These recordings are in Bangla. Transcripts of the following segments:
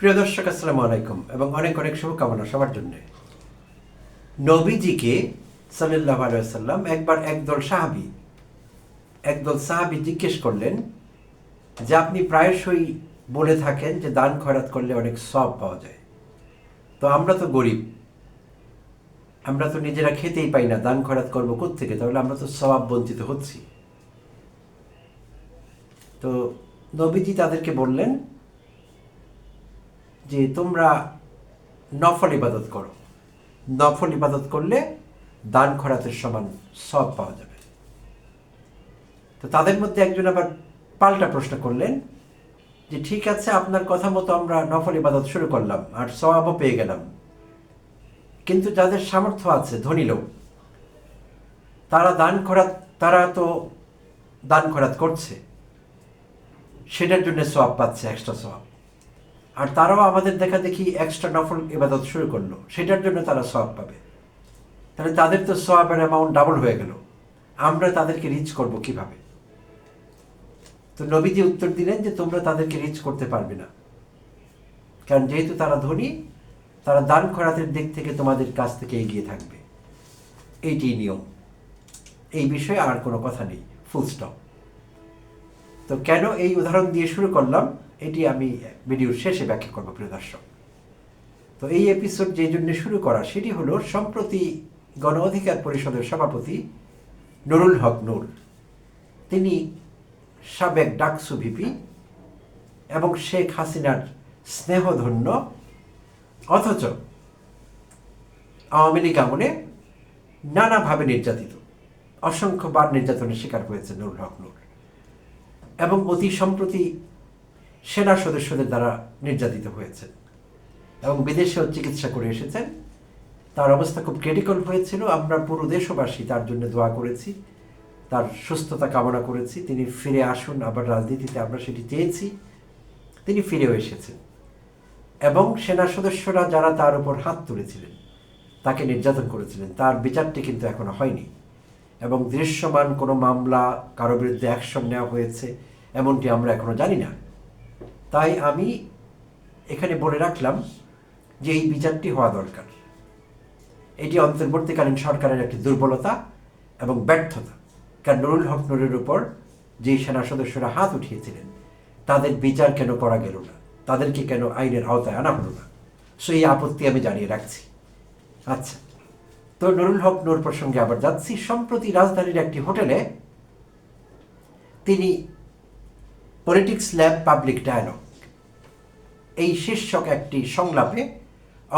প্রিয় দর্শক, আসসালামু আলাইকুম এবং অনেক অনেক শুভকামনা সবার জন্য। নবীজিকে সাল্লাহ আলাইসাল্লাম একবার একদল সাহাবি একদল সাহাবি জিজ্ঞেস করলেন যে, আপনি প্রায়শই বলে থাকেন যে, দান খয়রাত করলে অনেক সব পাওয়া যায়। তো আমরা তো গরিব, আমরা তো নিজেরা খেতেই পাই না, দান খয়রাত করব থেকে তাহলে আমরা তো সবাব বঞ্চিত হচ্ছি। তো নবীজি তাদেরকে বললেন যে তোমরা নফল ইবাদত করো। নফল ইবাদত করলে দান খরাতের সমান সব পাওয়া যাবে। তো তাদের মধ্যে একজন আবার পাল্টা প্রশ্ন করলেন যে, ঠিক আছে, আপনার কথা মতো আমরা নফল ইবাদত শুরু করলাম আর সবাবও পেয়ে গেলাম। কিন্তু যাদের সামর্থ্য আছে, ধনী লোক, তারা দান খরাত, তারা তো দান খরাত করছে। সেটার জন্য সোয়াব পাচ্ছে এক্সট্রা সোয়াব আর তারাও আমাদের দেখা দেখি এক্সট্রা নফল ইবাদত শুরু করল। সেটার জন্য তারা সোয়াব পাবে। তাহলে তাদের তো সোয়াবের অ্যামাউন্ট ডাবল হয়ে গেল। আমরা তাদেরকে রিচ করব কীভাবে? তো নবীজি উত্তর দিলেন যে তোমরা তাদেরকে রিচ করতে পারবে না। কারণ যেহেতু তারা ধনী, তারা দান খরাতের দিক থেকে তোমাদের কাছ থেকে এগিয়ে থাকবে। এইটি নিয়ম। এই বিষয়ে আর কোনো কথা নেই। ফুল স্টপ তো কেন এই উদাহরণ দিয়ে শুরু করলাম? এটি আমি ভিডিওর শেষে ব্যাখ্যা করব, প্রিয় দর্শক। তো এই এপিসোড যে জন্য শুরু করা, সেটি হলো সম্প্রতি গণ অধিকার পরিষদের সভাপতি নুরুল হক নূর। তিনি সাবেক ডাকসু ভিপি এবং শেখ হাসিনার স্নেহধন্য, অথচ আওয়ামী লীগ আমলে নানাভাবে নির্যাতিত, অসংখ্যবার নির্যাতনের শিকার হয়েছে নুরুল হক নূর। এবং অতি সম্প্রতি সেনা সদস্যদের দ্বারা নির্যাতিত হয়েছেন এবং বিদেশেও চিকিৎসা করে এসেছেন। তার অবস্থা খুব ক্রিটিক্যাল হয়েছিল। আমরা পুরো দেশবাসী তার জন্য দোয়া করেছি, তার সুস্থতা কামনা করেছি। তিনি ফিরে আসুন, আবার রাজনীতিতে আমরা সেটি চেয়েছি। তিনি ফিরেও এসেছেন। এবং সেনা সদস্যরা যারা তার উপর হাত তুলেছিলেন, তাকে নির্যাতন করেছিলেন, তার বিচারটি কিন্তু এখনও হয়নি। এবং দৃশ্যমান কোনো মামলা কারও বিরুদ্ধে অ্যাকশন নেওয়া হয়েছে, এমনটি আমরা এখনও জানি না। তাই আমি এখানে বলে রাখলাম যে এই বিচারটি হওয়া দরকার। এটি অন্তর্বর্তীকালীন সরকারের একটি দুর্বলতা এবং ব্যর্থতা। কারণ নুরুল হক নুরের উপর যেই সেনা সদস্যরা হাত উঠিয়েছিলেন, তাদের বিচার কেন করা গেল না? তাদেরকে কেন আইনের আওতায় আনা হলো না? সো এই আপত্তি আমি জানিয়ে রাখছি। আচ্ছা তো নুরুল হক নূর প্রসঙ্গে আবার যাচ্ছি। সম্প্রতি রাজধানীর একটি হোটেলে তিনি পলিটিক্স ল্যাব পাবলিক ডায়ালগ এই শীর্ষক একটি সংলাপে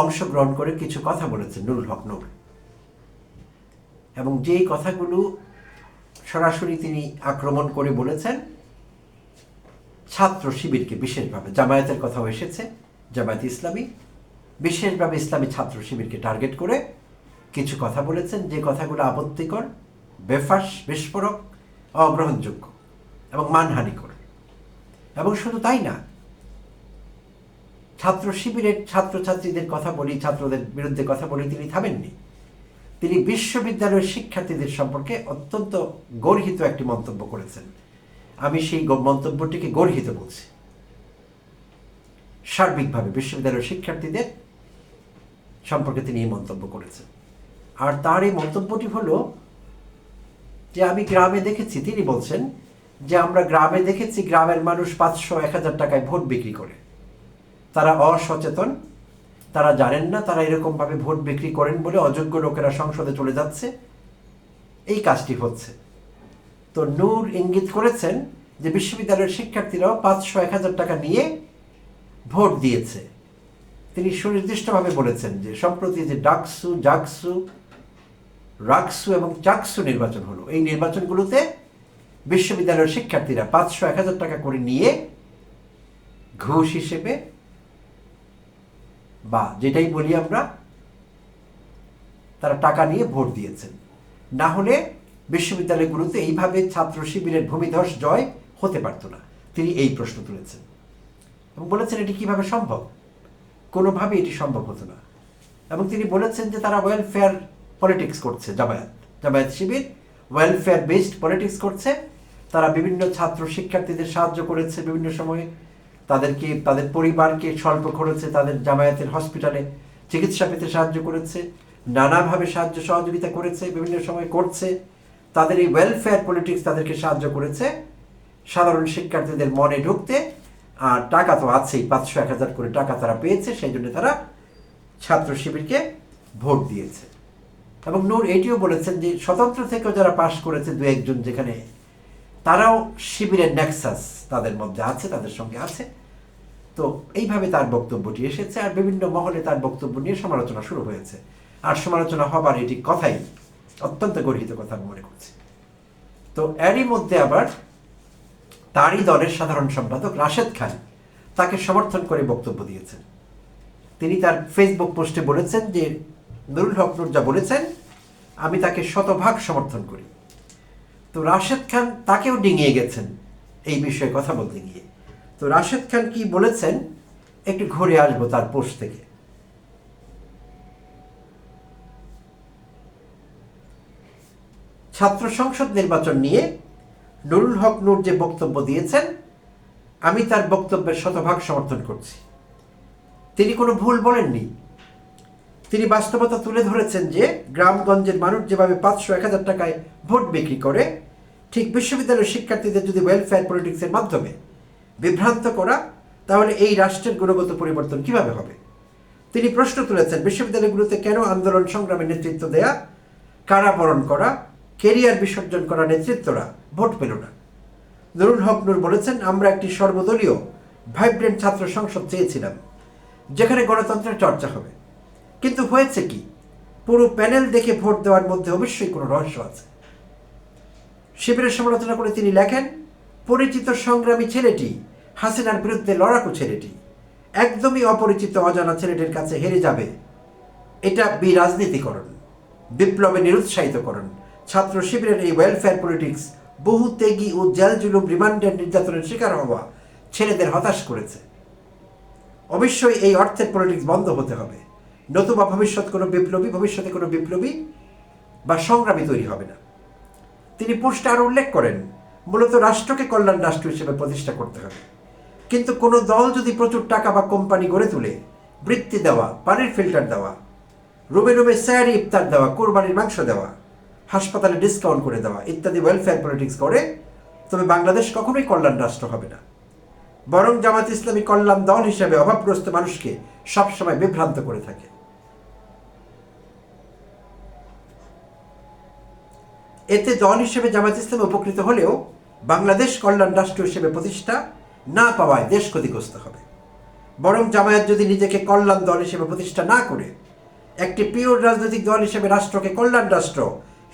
অংশগ্রহণ করে কিছু কথা বলেছেন নুরুল হক নূর। এবং যেই কথাগুলো সরাসরি তিনি আক্রমণ করে বলেছেন, ছাত্র শিবিরকে বিশেষভাবে, জামায়াতের কথাও এসেছে, জামায়াত ইসলামী, বিশেষভাবে ইসলামী ছাত্র শিবিরকে টার্গেট করে কিছু কথা বলেছেন, যে কথাগুলো আপত্তিকর, বেফাস, বিস্ফোরক, অগ্রহণযোগ্য এবং মানহানিকর। এবং শুধু তাই না, ছাত্র শিবিরের ছাত্রছাত্রীদের কথা বলি, ছাত্রদের বিরুদ্ধে কথা বলি, তিনি থামেননি। তিনি বিশ্ববিদ্যালয়ের শিক্ষার্থীদের সম্পর্কে অত্যন্ত গর্হিত একটি মন্তব্য করেছেন। আমি সেই মন্তব্যটিকে গর্হিত বলছি। সার্বিকভাবে বিশ্ববিদ্যালয়ের শিক্ষার্থীদের সম্পর্কে তিনি এই মন্তব্য করেছেন। আর তার এই মন্তব্যটি হলো যে, আমি গ্রামে দেখেছি, তিনি বলছেন যে আমরা গ্রামে দেখেছি গ্রামের মানুষ পাঁচশো, এক হাজার টাকায় ভোট বিক্রি করে। তারা অসচেতন, তারা জানেন না তারা এরকমভাবে ভোট বিক্রি করেন বলে অযোগ্য লোকেরা সংসদে চলে যাচ্ছে। এই কাজটি হচ্ছে। তো নূর ইঙ্গিত করেছেন যে বিশ্ববিদ্যালয়ের শিক্ষার্থীরাও পাঁচশো, এক হাজার টাকা নিয়ে ভোট দিয়েছে। তিনি সুনির্দিষ্টভাবে বলেছেন যে সম্প্রতি যে ডাকসু, জাকসু, রাকসু এবং চাকসু নির্বাচন হলো, এই নির্বাচনগুলোতে বিশ্ববিদ্যালয়ের শিক্ষার্থীরা পাঁচশো এক হাজার টাকা করে নিয়ে ঘুষ হিসেবে বা যেটাই বলি আমরা, তারা টাকা নিয়ে ভোট দিয়েছেন। না হলে বিশ্ববিদ্যালয়গুলোতে এইভাবে ছাত্র শিবিরের ভূমিধস জয় হতে পারত না। তিনি এই প্রশ্ন তুলেছেন। এবং বলেছেন, এটি কীভাবে সম্ভব? কোনোভাবে এটি সম্ভব হতো না। এবং তিনি বলেছেন যে তারা ওয়েলফেয়ার পলিটিক্স করছে, Jamaat Jamaat Shibir. Welfare based politics করছে। তারা বিভিন্ন ছাত্র শিক্ষার্থীদের সাহায্য করেছে বিভিন্ন সময়ে। তাদেরকে, তাদের পরিবারকে স্বল্প খরচে তাদের জামায়াতের হসপিটালে চিকিৎসা পেতে সাহায্য করেছে। নানাভাবে সাহায্য সহযোগিতা করেছে, বিভিন্ন সময় করছে। তাদের এই ওয়েলফেয়ার পলিটিক্স তাদেরকে সাহায্য করেছে। সাধারণ শিক্ষার্থীদের মনে ঢুকতে আর টাকা তো আছেই, পাঁচশো এক হাজার করে টাকা তারা পেয়েছে, সেই জন্য তারা ছাত্র শিবিরকে ভোট দিয়েছে। এবং নূর এটিও বলেছেন যে স্বতন্ত্র থেকেও যারা পাশ করেছে দু একজন যেখানে, তারাও শিবিরের নেক্সাস তাদের মধ্যে আছে, তাদের সঙ্গে আছে। তো এইভাবে তার বক্তব্যটি এসেছে আর বিভিন্ন মহলে তার বক্তব্য নিয়ে সমালোচনা শুরু হয়েছে। আর সমালোচনা হবার এটি কথাই অত্যন্ত গর্হিত কথা আমি মনে করছি। তো এরই মধ্যে আবার তারই দলের সাধারণ সম্পাদক রাশেদ খান তাকে সমর্থন করে বক্তব্য দিয়েছেন। তিনি তার ফেসবুক পোস্টে বলেছেন যে নুরুল হক নুর যা বলেছেন, আমি তাকে শতভাগ সমর্থন করি। তো রাশেদ খান তাকেও ডিঙিয়ে গেছেন এই বিষয়ে কথা বলতে গিয়ে। তো রাশেদ খান কি বলেছেন, একটু ঘুরে আসব তার পোস্ট থেকে। ছাত্র সংসদ নির্বাচন নিয়ে নুরুল হক নূর যে বক্তব্য দিয়েছেন, আমি তার বক্তব্যের শতভাগ সমর্থন করছি। তিনি কোনো ভুল বলেননি। তিনি বাস্তবতা তুলে ধরেছেন যে গ্রামগঞ্জের মানুষ যেভাবে পাঁচশো এক হাজার টাকায় ভোট বিক্রি করে, ঠিক বিশ্ববিদ্যালয়ের শিক্ষার্থীদের যদি ওয়েলফেয়ার পলিটিক্সের মাধ্যমে বিভ্রান্ত করা, তাহলে এই রাষ্ট্রের গুণগত পরিবর্তন কীভাবে হবে? তিনি প্রশ্ন তুলেছেন, বিশ্ববিদ্যালয়গুলোতে কেন আন্দোলন সংগ্রামে নেতৃত্ব দেয়া, কারাবরণ করা কেরিয়ার বিসর্জন করা নেতৃত্বরা ভোট পেল না? নুরুল হক নূর বলেছেন, আমরা একটি সর্বদলীয় ভাইব্রেন্ট ছাত্র সংসদ চেয়েছিলাম, যেখানে গণতন্ত্রের চর্চা হবে। কিন্তু হয়েছে কি? পুরো প্যানেল দেখে ভোট দেওয়ার মধ্যে অবশ্যই কোনো রহস্য আছে। শিবিরের সমালোচনা করে তিনি লেখেন, পরিচিত সংগ্রামী ছেলেটি হাসিনার বিরুদ্ধে লড়াকু ছেলেটি। একদমই অপরিচিত অজানা ছেলেটির কাছে হেরে যাবে। এটা বিরাজনীতিকরণ বিপ্লবে নিরুৎসাহিতকরণ ছাত্র শিবিরের এই ওয়েলফেয়ার পলিটিক্স বহু ত্যাগী ও জেল জুলুম রিমান্ডের নির্যাতনের শিকার হওয়া ছেলেদের হতাশ করেছে। অবশ্যই এই অর্থের পলিটিক্স বন্ধ হতে হবে। নতুবা ভবিষ্যৎ কোনো বিপ্লবী, ভবিষ্যতে কোনো বিপ্লবী বা সংগ্রামী তৈরি হবে না। তিনি পোস্টে আরও উল্লেখ করেন, মূলত রাষ্ট্রকে কল্যাণ রাষ্ট্র হিসেবে প্রতিষ্ঠা করতে হবে। কিন্তু কোনো দল যদি প্রচুর টাকা বা কোম্পানি গড়ে তুলে, বৃত্তি দেওয়া, পানির ফিল্টার দেওয়া, রুমে রুমে স্যারি ইফতার দেওয়া, কোরবানির মাংস দেওয়া, হাসপাতালে ডিসকাউন্ট করে দেওয়া ইত্যাদি ওয়েলফেয়ার পলিটিক্স করে, তবে বাংলাদেশ কখনোই কল্যাণ রাষ্ট্র হবে না। বরং জামাত ইসলামী কল্যাণ দল হিসেবে অভাবগ্রস্ত মানুষকে সবসময় বিভ্রান্ত করে থাকে। এতে দল হিসেবে জামাত ইসলাম উপকৃত হলেও বাংলাদেশ কল্যাণ রাষ্ট্র হিসেবে প্রতিষ্ঠা না পাওয়ায় দেশ ক্ষতিগ্রস্ত হবে। বরং জামায়াত যদি নিজেকে কল্যাণ দল হিসেবে প্রতিষ্ঠা না করে, একটি পিওর রাজনৈতিক দল হিসেবে রাষ্ট্রকে কল্যাণ রাষ্ট্র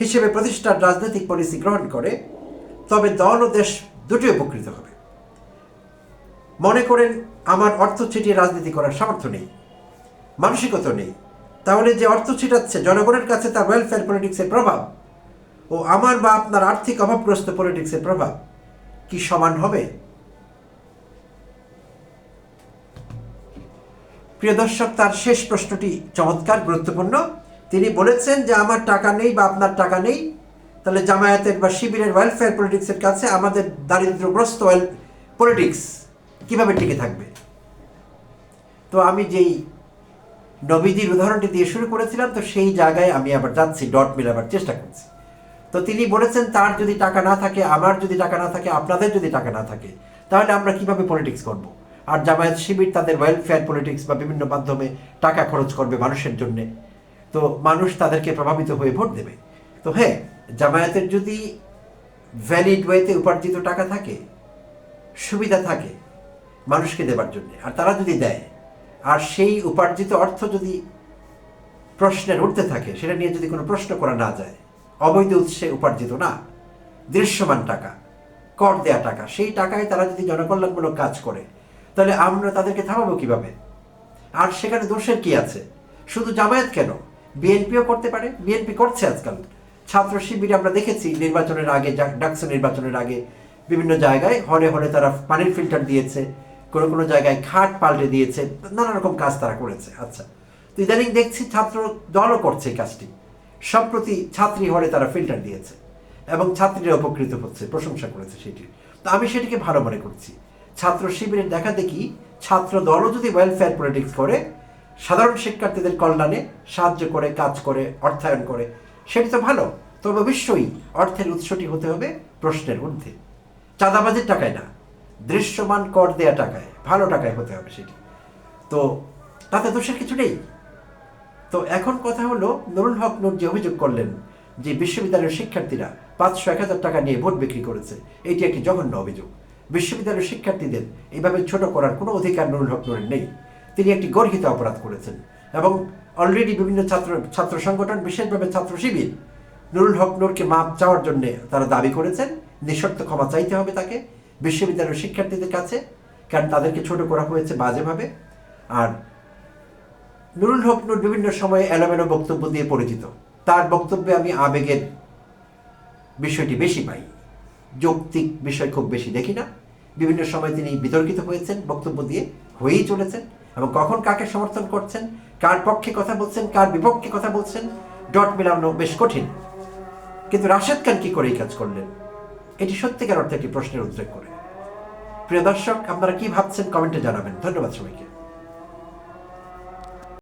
হিসেবে প্রতিষ্ঠার রাজনৈতিক পলিসি গ্রহণ করে, তবে দল ও দেশ দুটি উপকৃত হবে। মনে করেন, আমার অর্থ ছিটিয়ে রাজনীতি করার সামর্থ্য নেই, মানসিকতা নেই। তাহলে যে অর্থ ছিটাচ্ছে জনগণের কাছে তার ওয়েলফেয়ার পলিটিক্সের প্রভাব ও আমার বা আপনার আর্থিক অভাবগ্রস্ত পলিটিক্সের প্রভাব কি সমান হবে? প্রিয় দর্শক, তার শেষ প্রশ্নটি চমৎকার, গুরুত্বপূর্ণ। তিনি বলেছেন যে, আমার টাকা নেই বা আপনার টাকা নেই, তাহলে জামায়াতের বা শিবিরের ওয়েলফেয়ার পলিটিক্সের কাছে আমাদের দারিদ্রগ্রস্ত ওয়েল পলিটিক্স কীভাবে টিকে থাকবে? তো আমি যেই নবীজির উদাহরণটি দিয়ে শুরু করেছিলাম, তো সেই জায়গায় আমি আবার যাচ্ছি ডট মিলাবার চেষ্টা করছি। তো তিনি বলেছেন, তার যদি টাকা না থাকে, আমার যদি টাকা না থাকে, আপনাদের যদি টাকা না থাকে, তাহলে আমরা কীভাবে পলিটিক্স করব? আর জামায়াত শিবির তাদের ওয়েলফেয়ার পলিটিক্স বা বিভিন্ন মাধ্যমে টাকা খরচ করবে মানুষের জন্যে। তো মানুষ তাদেরকে প্রভাবিত হয়ে ভোট দেবে। তো হ্যাঁ জামায়াতের যদি ভ্যালিড ওয়েতে উপার্জিত টাকা থাকে, সুবিধা থাকে মানুষকে দেবার জন্য, আর তারা যদি দেয়, আর সেই উপার্জিত অর্থ যদি প্রশ্নের উঠতে থাকে, সেটা নিয়ে যদি কোনো প্রশ্ন করা না যায় অবৈধ উৎসে উপার্জিত না। দৃশ্যমান টাকা, কর দেয়া টাকা, সেই টাকায় তারা যদি জনকল্যাণমূলক কাজ করে, তাহলে আমরা তাদেরকে থামাবো কীভাবে? আর সেখানে দোষের কি আছে? শুধু জামায়াত কেন? বিএনপিও করতে পারে, বিএনপি করছে আজকাল। ছাত্র শিবিরে আমরা দেখেছি, নির্বাচনের আগে ডাকসু নির্বাচনের আগে বিভিন্ন জায়গায় হরে হরে তারা পানির ফিল্টার দিয়েছে, কোনো কোনো জায়গায় খাট পাল্টে দিয়েছে, নানা রকম কাজ তারা করেছে। আচ্ছা তো ইদানিং দেখছি ছাত্র দলও করছে এই কাজটি। সম্প্রতি ছাত্রী হরে তারা ফিল্টার দিয়েছে এবং ছাত্রীরা উপকৃত হচ্ছে, প্রশংসা করেছে সেটি। তো আমি সেটিকে ভালো মনে করছি। ছাত্র শিবিরের দেখা দেখি ছাত্র দলও যদি ওয়েলফেয়ার পলিটিক্স করে, সাধারণ শিক্ষার্থীদের কল্যাণে সাহায্য করে, কাজ করে, অর্থায়ন করে, সেটি তো ভালো। তবে অবশ্যই অর্থের উৎসটি হতে হবে প্রশ্নের ঊর্ধ্বে। চাঁদাবাজির টাকায় না, দৃশ্যমান কর দেয়া টাকায়, ভালো টাকায় হতে হবে সেটি। তো তাতে দোষের কিছু নেই? তো এখন কথা হলো নুরুল হক নূর যে অভিযোগ করলেন যে বিশ্ববিদ্যালয়ের শিক্ষার্থীরা পাঁচশো এক হাজার টাকা নিয়ে ভোট বিক্রি করেছে, এটি একটি জঘন্য অভিযোগ। বিশ্ববিদ্যালয়ের শিক্ষার্থীদের এইভাবে ছোট করার কোনো অধিকার নুরুল হক নূরের নেই। তিনি একটি গর্হিত অপরাধ করেছেন এবং অলরেডি বিভিন্ন ছাত্র ছাত্র সংগঠন, বিশেষভাবে ছাত্র শিবির নুরুল হক নূরকে মাপ চাওয়ার জন্য তারা দাবি করেছেন। নিঃশর্ত ক্ষমা চাইতে হবে তাকে বিশ্ববিদ্যালয়ের শিক্ষার্থীদের কাছে, কারণ তাদেরকে ছোট করা হয়েছে বাজেভাবে। আর নুরুল হক নূর বিভিন্ন সময়ে এলোমেলো বক্তব্য দিয়ে পরিচিত। তার বক্তব্যে আমি আবেগের বিষয়টি বেশি পাই। যৌক্তিক বিষয় খুব বেশি দেখি না। বিভিন্ন সময় তিনি বিতর্কিত হয়েছেন, বক্তব্য দিয়ে হয়েই চলেছেন এবং কখন কাকে সমর্থন করছেন, কার পক্ষে কথা বলছেন, কার বিপক্ষে কথা বলছেন, ডট মিলানো বেশ কঠিন। কিন্তু রাশেদ খান কি করে এই কাজ করলেন? এটি সত্যিকার অর্থে একটি প্রশ্নের উদ্রেক করে। প্রিয় দর্শক, আপনারা কি ভাবছেন কমেন্টে জানাবেন। ধন্যবাদ সবাইকে।